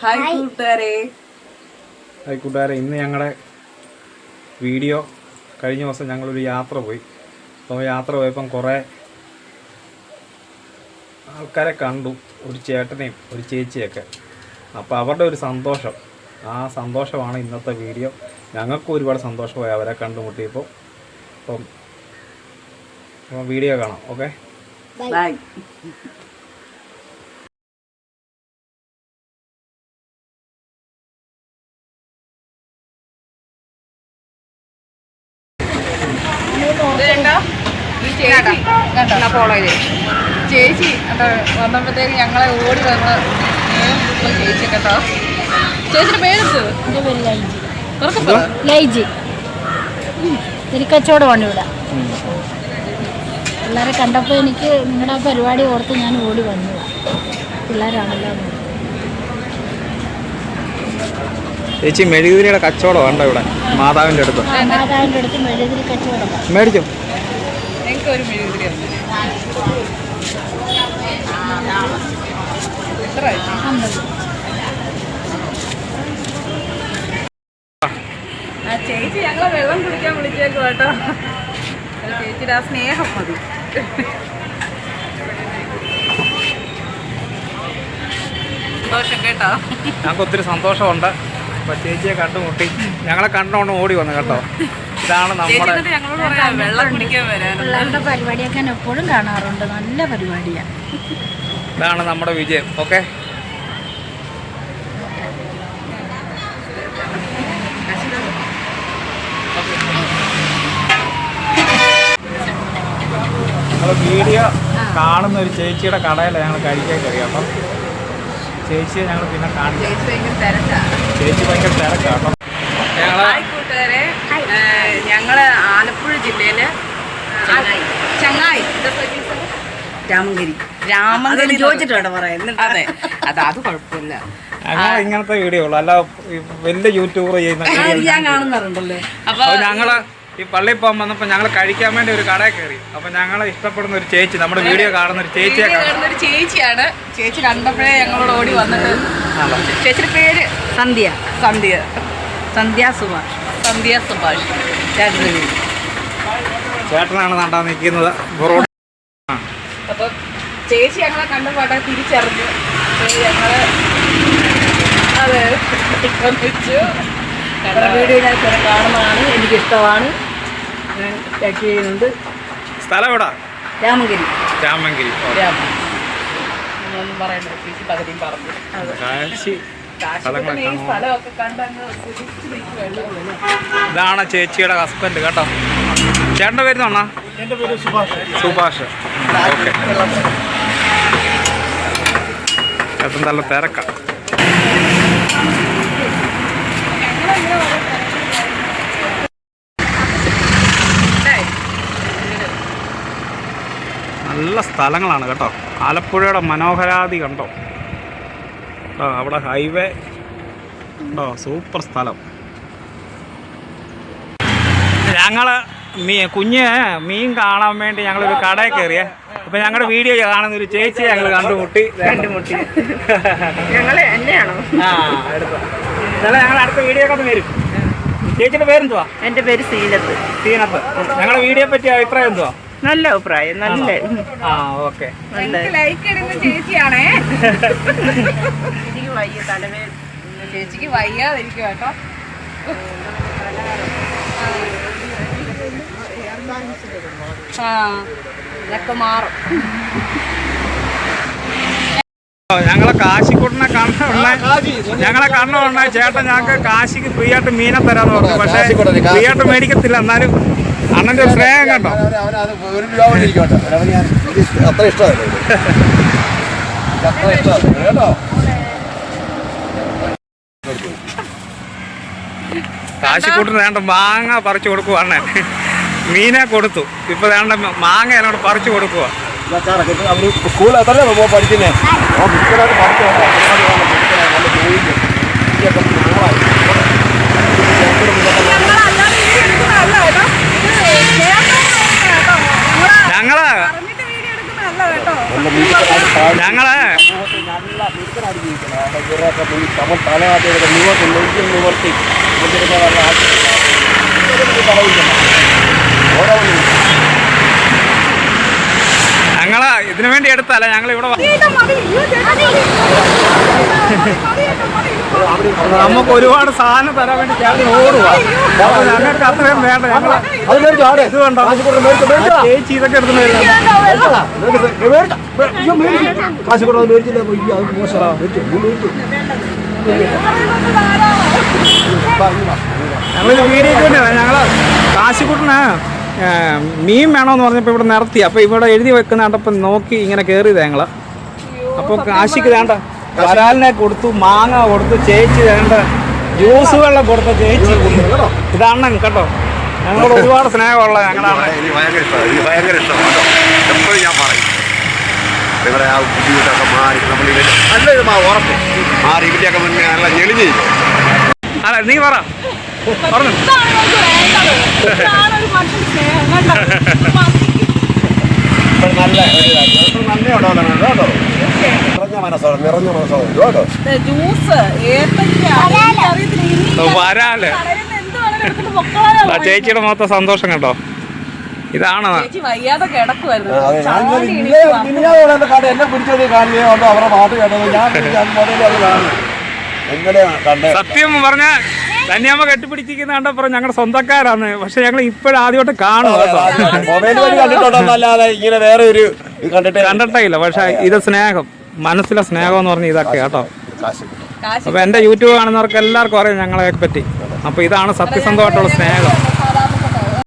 Hi കൂട്ടുകാരെ. Hi കൂട്ടുകാരെ ഇന്ന് ഞങ്ങളുടെ വീഡിയോ കഴിഞ്ഞ ദിവസം ഞങ്ങളൊരു യാത്ര പോയി. അപ്പോൾ യാത്ര പോയപ്പം കുറേ ആൾക്കാരെ കണ്ടു ഒരു ചേട്ടനെയും ഒരു ചേച്ചിയൊക്കെ. അപ്പോൾ അവരുടെ ഒരു സന്തോഷം. ആ സന്തോഷമാണ് ഇന്നത്തെ വീഡിയോ. ഞങ്ങൾക്കും ഒരുപാട് സന്തോഷമായി അവരെ കണ്ടുമുട്ടിയപ്പോൾ അപ്പം വീഡിയോ കാണാം ഓക്കെ? ബൈ ചേച്ചി കേട്ടോ വന്നപ്പോഴത്തേക്ക് ഞങ്ങളെ ഓടി വന്ന് ചേച്ചി കേട്ടോ ചേച്ചിയുടെ പേരെന്ത്? ലൈജി. ഇവിടെ. പിള്ളേരെ കണ്ടപ്പോൾ എനിക്ക് നിങ്ങളുടെ ആ പരിപാടി ഓർത്ത് ഞാൻ ഓടി വന്നു. പിള്ളേരാണല്ലോ. ചേച്ചി മെഴുകുതിരിയുടെ കച്ചവടം ഉണ്ടോ ഇവിടെ? മാതാവിന്റെ അടുത്ത്. മാതാവിന്റെ അടുത്ത് മെഴുകുതിരി കച്ചവടം. മേടിക്കും എനിക്ക് ഒരു ആ ചേച്ചി ഞങ്ങളെ വെള്ളം കുടിക്കാൻ വിളിച്ചേക്കും കേട്ടോ. ചേച്ചിയുടെ ആ സ്നേഹം മതി സന്തോഷം കേട്ടോ. ഞങ്ങൾക്ക് ഒത്തിരി സന്തോഷമുണ്ട്. അപ്പോൾ ചേച്ചിയെ കണ്ടുമുട്ടി. ഞങ്ങളെ കണ്ടുകൊണ്ട് ഓടി വന്നു കേട്ടോ. ഇതാണ് നമ്മുടെ ഞങ്ങളോട് പറയാം വെള്ളം കുടിക്കാൻ വരാൻ പിള്ളേരുടെ പരിപാടിയൊക്കെ ഞാൻ എപ്പോഴും കാണാറുണ്ട്. നല്ല പരിപാടിയാണ് ഇതാണ് നമ്മുടെ വിജയം. ഓക്കെ. വീഡിയോ കാണുന്ന ഒരു ചേച്ചിയുടെ കടയിലാണ് ഞങ്ങൾ കഴിക്കാൻ കഴിയും അപ്പം ചേച്ചിയെ ഞങ്ങൾ പിന്നെ കാണിച്ചു ചേച്ചി ഭയങ്കര തിരക്കാണ് ചേച്ചി ഭയങ്കര തിരക്കാണ് അപ്പം ഞങ്ങൾ ഞങ്ങൾ ആലപ്പുഴ ജില്ലയിൽ ചങ്ങായി. രാമങ്കരി. രാമങ്കരി ചോദിച്ചിട്ടുണ്ട് പറയുന്നത് അതെ. അത് അത് കുഴപ്പമില്ല. ഞങ്ങൾ ഇങ്ങനത്തെ വീഡിയോ ഉള്ളു. അല്ല വലിയ യൂട്യൂബർ ചെയ്യുന്ന ഞാൻ കാണുന്നുണ്ടല്ലോ അപ്പൊ അപ്പോൾ ഞങ്ങൾ ഈ പള്ളിയിൽ പോകാൻ വന്നപ്പോൾ ഞങ്ങൾ കഴിക്കാൻ വേണ്ടി ഒരു കടയിൽ കയറി. അപ്പോൾ ഞങ്ങളെ ഇഷ്ടപ്പെടുന്ന ഒരു ചേച്ചി നമ്മുടെ വീഡിയോ കാണുന്ന ഒരു ചേച്ചിയെ കാണുന്ന ഒരു ചേച്ചിയാണ്. ചേച്ചി കണ്ടപ്പോഴേ ഞങ്ങളോട് ഓടി വന്നിട്ട് ചേച്ചിയുടെ പേര് സന്ധ്യ. സന്ധ്യ. സന്ധ്യ സുഭാഷ്. സന്ധ്യ ചേട്ടനാണ് നണ്ടാ നിൽക്കുന്നത്. അപ്പൊ ചേച്ചി ഞങ്ങളെ കണ്ടപ്പോട്ടെ തിരിച്ചറിഞ്ഞു. ഞങ്ങൾ അതെ വീഡിയോ ഞാൻ കുറെ കാണുന്നതാണ്. എനിക്കിഷ്ടമാണ്. ഞാൻ ചെയ്യുന്നുണ്ട്. സ്ഥലം എവിടാ ഒന്നും പറയണ്ട ചേച്ചി പകുതിയും പറഞ്ഞു. കാശി ഇതാണ് ചേച്ചിയുടെ ഹസ്ബൻഡ് കേട്ടോ. ചേട്ടന്റെ പേര് തോന്നാ എന്റെ പേര് സുഭാഷ്. സുഭാഷ്. ഓക്കെ. ചേട്ടൻ നല്ല തിരക്ക. നല്ല സ്ഥലങ്ങളാണ് കേട്ടോ. ആലപ്പുഴയുടെ മനോഹരാതി കണ്ടോ? ആ അവിടെ ഹൈവേ ഉണ്ടോ സൂപ്പർ സ്ഥലം. ഞങ്ങൾ മീ കുഞ്ഞ് മീൻ കാണാൻ വേണ്ടി ഞങ്ങളൊരു കടയിൽ കയറിയേ. അപ്പം ഞങ്ങളുടെ വീഡിയോ കാണുന്ന ഒരു ചേച്ചി ഞങ്ങൾ കണ്ടുമുട്ടി. കണ്ടുമുട്ടി. ഞങ്ങൾ എന്നെയാണോ? ആ ഞങ്ങൾ അടുത്ത വീഡിയോ ഒക്കെ വരും. ചേച്ചിയുടെ പേരെന്തുവാ? എന്റെ പേര് സീനത്ത്. സീനത്ത്. ഞങ്ങളുടെ വീഡിയോ പറ്റിയ അഭിപ്രായം എന്തുവാ? നല്ല അഭിപ്രായം നല്ല ആ ഓക്കെ. ലൈക്ക് ഇടുന്ന ചേച്ചിയാണേ. എനിക്ക് വയ്യ തലവേദന ചേച്ചിക്ക് വയ്യാതിരിക്കും കേട്ടോ. ആ ഇതൊക്കെ മാറും. ഞങ്ങളെ കാശിക്കുട്ടനെ കണ്ണുള്ള ഞങ്ങളെ കണ്ണുള്ള ചേട്ടൻ ഞങ്ങൾക്ക് കാശിക്ക് ഫ്രീ ആയിട്ട് മീനെ തരാന്ന് പറഞ്ഞു. പക്ഷേ ഫ്രീ ആയിട്ട് മേടിക്കത്തില്ല. എന്നാലും അണ്ണന്റെ സ്നേഹം കണ്ടോ? അത്ര ഇഷ്ടമല്ല ഇത്. ഇത് അത്ര ഇഷ്ടമല്ല. കേട്ടോ? കാശിക്കുട്ടന് വേണ്ട മാങ്ങ പറിച്ചു കൊടുക്കുവാണ് അണ്ണൻ. മീനെ കൊടുത്തു. ഇപ്പൊ വേണ്ട മാങ്ങ എന്നോട് പറിച്ചു കൊടുക്കുക സ്കൂളിൽ എത്ര പഠിക്കുന്നേ? പഠിച്ചു നല്ല ജോലി ഇതൊക്കെ നാളായി ഞങ്ങളല്ലാതെ വീഡിയോ എടുക്കുന്നതല്ല കേട്ടോ ഇത് ചേട്ടൻ കേട്ടോ ഞങ്ങൾ ഞങ്ങൾ പറഞ്ഞിട്ട് വീഡിയോ എടുക്കുന്നതല്ല കേട്ടോ നല്ല വീട്ടിൽ ഞങ്ങൾ നല്ല മിടുക്കനായിട്ട് ജീവിക്കണം അവിടെ തലയൊക്കെ പോയി നമ്മൾ തലയാട്ടിയൊക്കെ നിവർത്തി ഓരോ ഞങ്ങൾ ഇതിനു വേണ്ടി എടുത്തല്ല ഞങ്ങൾ ഇവിടെ നമുക്ക് ഒരുപാട് സാധനം തരാൻ വേണ്ടി ചേട്ടൻ ഓടുവാ. അപ്പൊ ഞങ്ങൾക്ക് അത്രയും വേണ്ട ഞങ്ങൾ ഇത് വേണ്ട ചേച്ചി ഇതൊക്കെ എടുത്തു ഞങ്ങൾ കാശിക്കുട്ടനാ. മീൻ വേണമെന്ന് പറഞ്ഞപ്പോൾ ഇവിടെ നിർത്തി. അപ്പോൾ ഇവിടെ എഴുതി വെക്കുന്ന കണ്ടപ്പോൾ നോക്കി ഇങ്ങനെ കയറിയത് ഞങ്ങൾ അപ്പോൾ കാശിക്ക് വേണ്ട. വരാലിനെ കൊടുത്തു മാങ്ങ കൊടുത്തു ചേച്ചി വേണ്ട. ജ്യൂസ് വെള്ളം കൊടുത്ത ചേച്ചി. ഇതാണ് കേട്ടോ. ഞങ്ങളോട് ഒരുപാട് സ്നേഹമുള്ള ഞങ്ങളാണ്. ഭയങ്കര ഇഷ്ടമാണ് ഭയങ്കര ഇഷ്ടമാണ് കേട്ടോ. എപ്പോഴും ഞാൻ പറയും. ആ ബുദ്ധിമുട്ടൊക്കെ മാറി നമ്മൾ ഇതിൽ നല്ല ഇത് മാ ഉറപ്പ്. മാറി ഇതിന്റെയൊക്കെ മുന്നേ നല്ല ഞെളിഞ്ഞില്ല അല്ല നീ പറ. ഒരു മനുഷ്യൻ സ്നേഹം കണ്ടോ നല്ല ഒരു കാര്യം നന്ദി ഉണ്ടാവില്ല കേട്ടോ നിറഞ്ഞ മനസ്സോടെ നിറഞ്ഞ മനസ്സോടെ കേട്ടോ ജ്യൂസ് വരാൽ ചേച്ചിയുടെ മൊത്തം സന്തോഷം കേട്ടോ ഇതാണ് എന്നെ കണ്ട് പിടിച്ചത് കാണുകയോ അവരുടെ പാട്ട് കേട്ടത്. ഞാൻ സത്യം പറഞ്ഞ തന്നെയമ്മ കെട്ടിപ്പിടിച്ചിരിക്കുന്ന കണ്ടപ്പോ ഞങ്ങളുടെ സ്വന്തക്കാരാണ് പക്ഷെ ഞങ്ങൾ ഇപ്പോഴാദ്യമായിട്ട് കാണും കണ്ടിട്ടില്ല ഇങ്ങനെ വേറെ ഒരു ഇത് കണ്ടിട്ട് കണ്ടിട്ടേ ഇല്ല പക്ഷെ ഇത് സ്നേഹം. മനസ്സിലെ സ്നേഹം എന്ന് പറഞ്ഞ ഇതൊക്കെ കേട്ടോ. അപ്പൊ എന്റെ യൂട്യൂബ് കാണുന്നവർക്ക് എല്ലാവർക്കും അറിയാം ഞങ്ങളെ പറ്റി അപ്പൊ ഇതാണ് സത്യസന്ധമായിട്ടുള്ള സ്നേഹം.